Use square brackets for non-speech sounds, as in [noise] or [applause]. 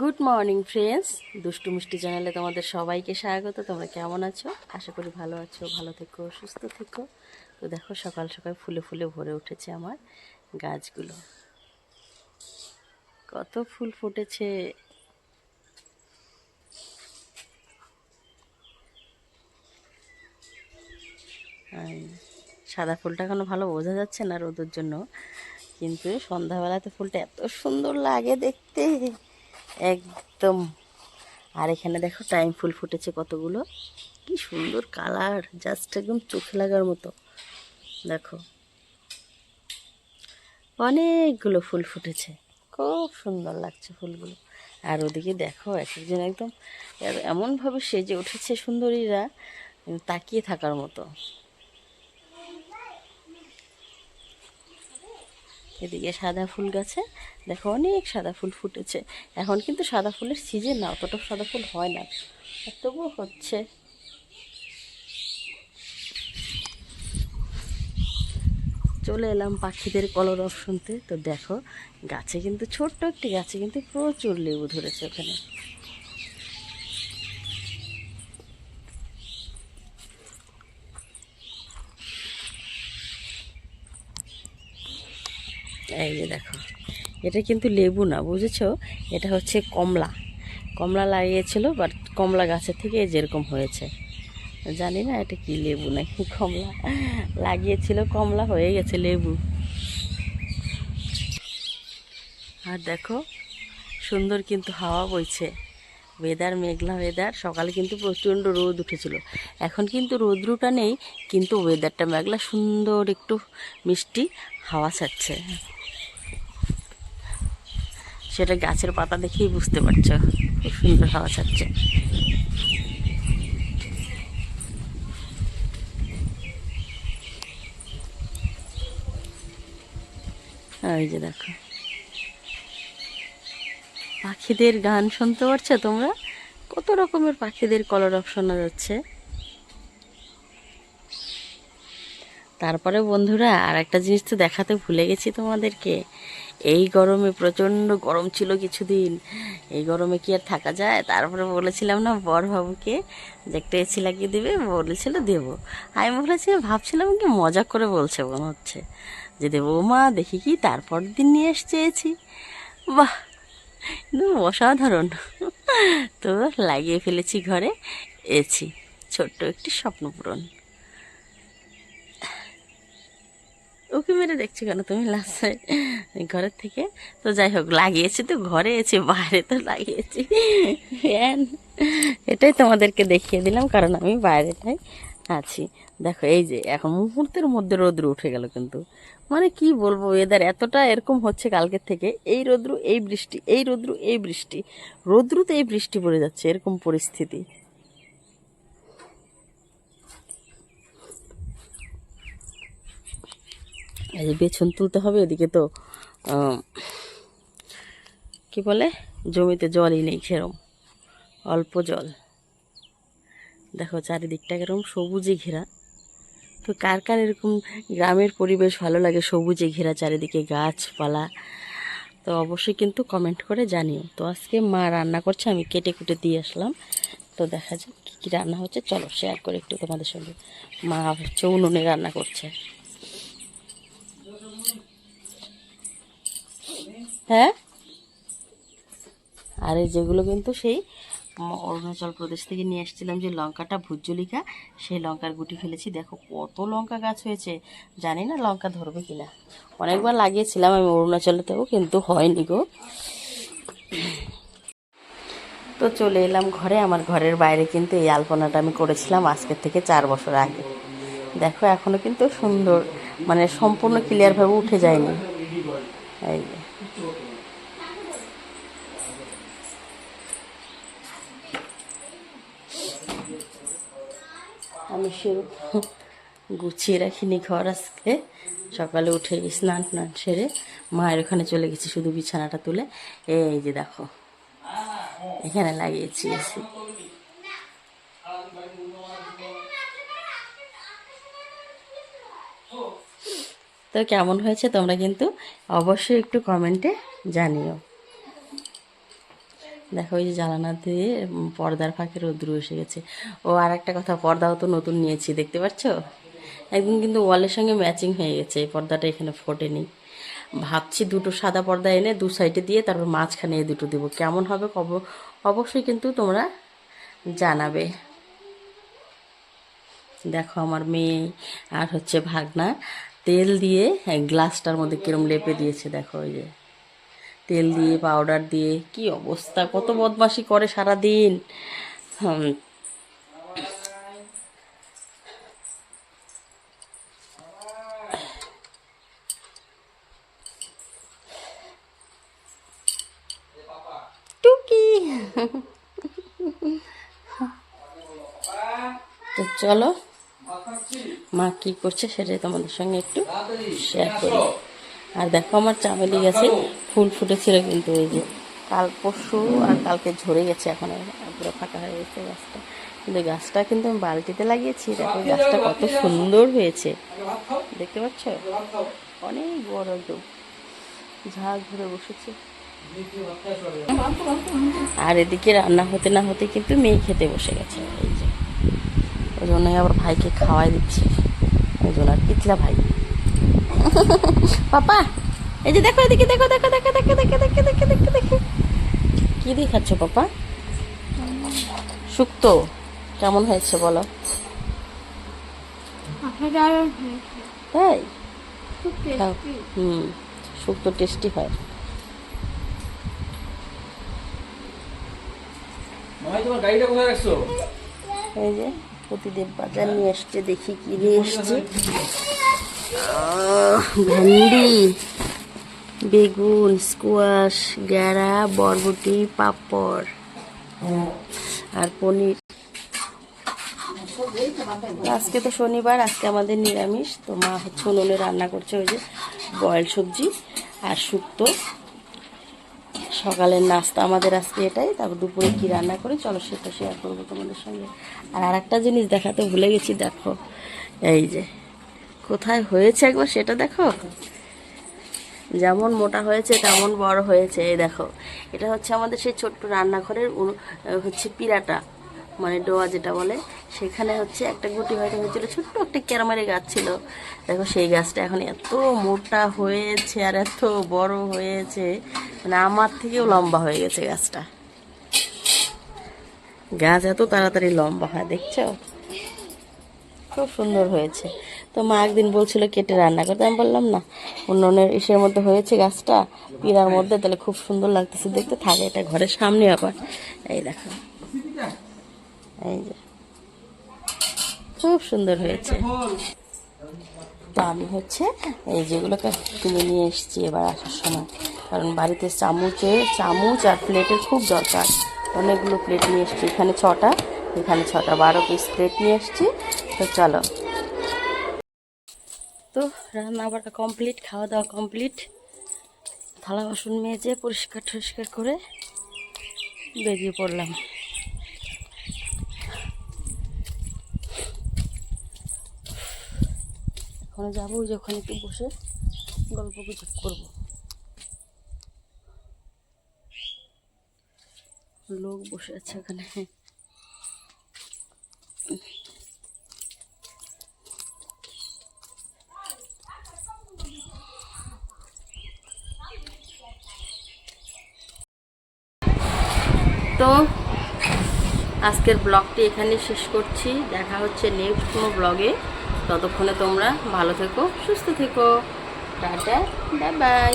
Good morning friends দুষ্টু মিষ্টি চ্যানেলে তোমাদের সবাইকে স্বাগত। তোমরা কেমন আছো? আশা করি ভালো আছো, ভালো থেকো, সুস্থ থেকো। তো দেখো, সকাল সকাল ফুলে ফুলে ভরে উঠেছে আমার গাছগুলো। কত ফুল ফুটেছে। সাদা ফুলটা এখনও ভালো বোঝা যাচ্ছে না রোদের জন্য। কিন্তু সন্ধ্যাবেলাতে ফুলটা এত সুন্দর লাগে দেখতে। একদম। আর এখানে দেখো টাইম ফুল ফুটেছে কতগুলো? কি সুন্দর কালার জাস্ট একদম চোখে লাগার মতো। দেখো। অনেকগুলো ফুল ফুটেছে। খুব সুন্দর লাগছে ফুলগুলো। আর ওদিকে দেখো, এক একজন একদম এমনভাবে সেজে উঠেছে সুন্দরীরা, তাকিয়ে থাকার মতো। এদিকে সাদা ফুল গাছে দেখো অনেক সাদা ফুল ফুটেছে। এখন কিন্তু সাদা ফুলের সিজন না, অতটা সাদা ফুল হয় না। তবুও হচ্ছে। চলে এলাম পাখিদের কলরব শুনতে তো দেখো, গাছে কিন্তু ছোট্ট একটি গাছে কিন্তু প্রচুর লেবু ধরেছে ওখানে। এই যে দেখো, এটা কিন্তু লেবু না, বুঝেছ? এটা হচ্ছে কমলা। কমলা লাগিয়েছিল বাট কমলা গাছের থেকে যেরকম হয়েছে। জানি না এটা কি লেবু নাকি কমলা। লাগিয়েছিল কমলা, হয়ে গেছে লেবু। আর দেখো, সুন্দর কিন্তু হাওয়া বইছে। ওয়েদার মেঘলা ওয়েদার সকালে কিন্তু প্রচণ্ড রোদ উঠেছিল। এখন কিন্তু রোদ্রুটা নেই, কিন্তু ওয়েদারটা মেঘলা, সুন্দর একটু মিষ্টি হাওয়া ছাড়ছে। সেটা গাছের পাতা দেখেই বুঝতে পারছ। খুব সুন্দর হাওয়া ছাড়ছে। এই যে দেখো। পাখিদের গান শুনতে পারছ তোমরা? কত রকমের পাখিদের কলরব শোনা যাচ্ছে। তারপরে বন্ধুরা আর একটা জিনিস তো দেখাতে ভুলে গেছি তোমাদেরকে। এই গরমে প্রচণ্ড গরম ছিল কিছুদিন। এই গরমে কি আর থাকা যায়? তারপরে বলেছিলাম না বর বাবুকে যে একটা এসি লাগিয়ে দেবে, বলেছিল দেবো। আমি বলেছি, ভাবছিলাম কি মজা করে বলছে মনে হচ্ছে। যে দেবো মা, দেখি কি তারপর দিন নিয়ে এসছে এসি বাহ অসাধারণ। তো লাগিয়ে ফেলেছি ঘরে এসি ছোট্ট একটি স্বপ্ন পূরণ। উকি মেরে দেখছ কেন? তুমি লাস্টে ঘরের থেকে। তো যাই হোক, লাগিয়েছি তো, ঘরে এসে বাইরে তো লাগিয়েছি। এটাই তোমাদেরকে দেখিয়ে দিলাম, কারণ আমি বাইরেটাই আছি। দেখো, এই যে, এখন মুহূর্তের মধ্যে রোদ্র উঠে গেল কিন্তু। মানে কি বলব এদের এতটা এরকম হচ্ছে কালকের থেকে, এই রোদ্রু, এই বৃষ্টি, এই রোদ্রু, এই বৃষ্টি। রোদ্রুতে এই বৃষ্টি পড়ে যাচ্ছে, এরকম পরিস্থিতি। এই বেছন তুলতে হবে, এদিকে তো কি বলে, জমিতে জলই নেই সেরম, অল্প জল। দেখো চারিদিকটা এরকম সবুজে ঘেরা। তো কার কার এরকম গ্রামের পরিবেশ ভালো লাগে সবুজে ঘেরা, চারিদিকে গাছপালা? তো অবশ্যই কিন্তু কমেন্ট করে জানিও। তো আজকে মা রান্না করছে, আমি কেটে কুটে দিয়ে আসলাম। তো দেখা যাক কী কী রান্না হচ্ছে। চলো শেয়ার করে একটু তোমাদের সঙ্গে। মা হচ্ছে উনুনে রান্না করছে। হ্যাঁ? আর এই যেগুলো কিন্তু সেই অরুণাচল প্রদেশ থেকে নিয়ে এসেছিলাম যে লঙ্কাটা ভুজ্জলিকা সেই লঙ্কার গুটি ফেলেছি। দেখো কত লঙ্কা গাছ হয়েছে। জানি না লঙ্কা ধরবে কিনা। অনেকবার লাগিয়েছিলাম আমি অরুণাচলেতেও, কিন্তু হয়নি গো। তো চলে এলাম ঘরে। আমার ঘরের বাইরে কিন্তু এই আলপনাটা আমি করেছিলাম আজকের থেকে চার বছর আগে। দেখো এখনও কিন্তু সুন্দর মানে সম্পূর্ণ ক্লিয়ারভাবে উঠে যায়নি। এই যে। আমি সেরকম গুছিয়ে রাখিনি ঘর আজকে। সকালে উঠে স্নান টান সেরে মায়ের ওখানে চলে গেছি শুধু বিছানাটা তুলে। এই যে দেখো, এখানে লাগিয়েছি এসে তো কেমন হয়েছে তোমরা কিন্তু অবশ্যই একটু কমেন্টে জানিও। দেখো ওই যে জানালা দিয়ে পর্দার ফাঁকে রোদ্রু এসে গেছে। ও আর একটা কথা, পর্দাও তো নতুন নিয়েছি, দেখতে পাচ্ছ? একদিন কিন্তু ওয়ালের সঙ্গে ম্যাচিং হয়ে গেছে, এই পর্দাটা এখানে ফোটেনি। ভাবছি দুটো সাদা পর্দা এনে দু সাইডে দিয়ে তারপর মাঝখানে এই দুটো দেবো। কেমন হবে কব- অবশ্যই কিন্তু তোমরা জানাবে। দেখো আমার মেয়ে আর হচ্ছে ভাগনা, তেল দিয়ে গ্লাসটার মধ্যে কিরম লেপে দিয়েছে, দেখো ওই যে। তেল দিয়ে পাউডার দিয়ে, কি অবস্থা? কত বদমাশি করে সারা দিন টুকি। তো চলো, মা কি করছে সেটাই তোমাদের সঙ্গে একটু শেয়ার করি। আর দেখো আমার চামেলি গাছে, ফুল ফুটেছিল কিন্তু ওই যে। কাল পরশু আর কালকে ঝরে গেছে এখন পুরো ফাঁকা হয়ে গেছে গাছটা। কিন্তু গাছটা কিন্তু আমি বালতিতে লাগিয়েছি, দেখো গাছটা কত সুন্দর হয়েছে। দেখতে পাচ্ছ? অনেক বড় একদম। ঝাড় ধরে বসেছে। আর এদিকে রান্না হতে না হতে কিন্তু মেয়ে খেতে বসে গেছে, এই যে। ওই জন্যই আবার ভাইকে খাওয়াই দিচ্ছি। ওই জন্য আর পিতলা ভাই। [laughs] পাপা এই যে দেখো এদিকে দেখো দেখো দেখো দেখো দেখো দেখো দেখো দেখো দেখো। কি দিয়ে খাচ্ছ পাপা? শুক্তো কেমন হয়েছে বলো? তাই? হুম শুক্তো টেস্টি হয়। এই যে প্রতিদেব বাজার নিয়ে এসছে দেখি কি নিয়ে এসছে। আহ, ভেন্ডি, বেগুন, স্কোয়াশ গ্যাড়া বরবটি, পাঁপড় আর পনির। আজকে তো শনিবার, আজকে আমাদের নিরামিষ। তো মা হচ্ছে উনুনে রান্না করছে ওই যে বয়েল সবজি আর শুক্তো। সকালের নাস্তা আমাদের আজকে এটাই। তারপর দুপুরে কি রান্না করে? চলো সেটা শেয়ার করব তোমাদের সঙ্গে। আর আরেকটা জিনিস দেখাতে ভুলে গেছি, দেখো। এই যে কোথায় হয়েছে একবার সেটা দেখো। যেমন মোটা হয়েছে, তেমন বড় হয়েছে, এই দেখো। এটা হচ্ছে আমাদের সেই ছোট্ট রান্নাঘরের হচ্ছে পিরাটা মানে ডোয়া যেটা বলে। সেখানে হচ্ছে একটা গুটি হয়তো হয়েছিল, ছোট্ট একটা ক্যারামারি গাছ ছিল। দেখো সেই গাছটা এখন এত মোটা হয়েছে আর এত বড় হয়েছে মানে আমার থেকেও লম্বা হয়ে গেছে গাছটা। গাছ এত তাড়াতাড়ি লম্বা হয়, দেখছ? খুব সুন্দর হয়েছে। তো মা একদিন বলছিল কেটে রান্না করতে। আমি বললাম, না উন্নয়নের ইসের মধ্যে হয়েছে গাছটা, পিড়ার মধ্যে, তাহলে খুব সুন্দর লাগতেছে। দেখতে থাকে, এটা ঘরের সামনে আবার। এই দেখো। এই যে। খুব সুন্দর হয়েছে। তো আমি হচ্ছে এই যেগুলোকে কিনে নিয়ে এসেছি এবার আসার সময়। কারণ বাড়িতে চামচের, চামচ আর প্লেটের খুব দরকার। অনেকগুলো প্লেট নিয়ে এসেছি। এখানে ছটা। এখানে ছটা বারো পিস প্লেট নিয়ে এসেছি। তো চলো। তো রান্না বাড়া কমপ্লিট খাওয়া দাওয়া কমপ্লিট থালা বাসন মেজে পরিষ্কার টরিষ্কার করে বেরিয়ে পড়লাম। ওখানে যাব যে ওখানে একটু বসে গল্প গুজব করব। লোক বসে আছে ওখানে। তো আজকের ব্লগটি এখানে শেষ করছি। দেখা হচ্ছে নেক্সট কোনো ব্লগে ততক্ষণে তোমরা ভালো থেকো, সুস্থ থেকো। Tata bye bye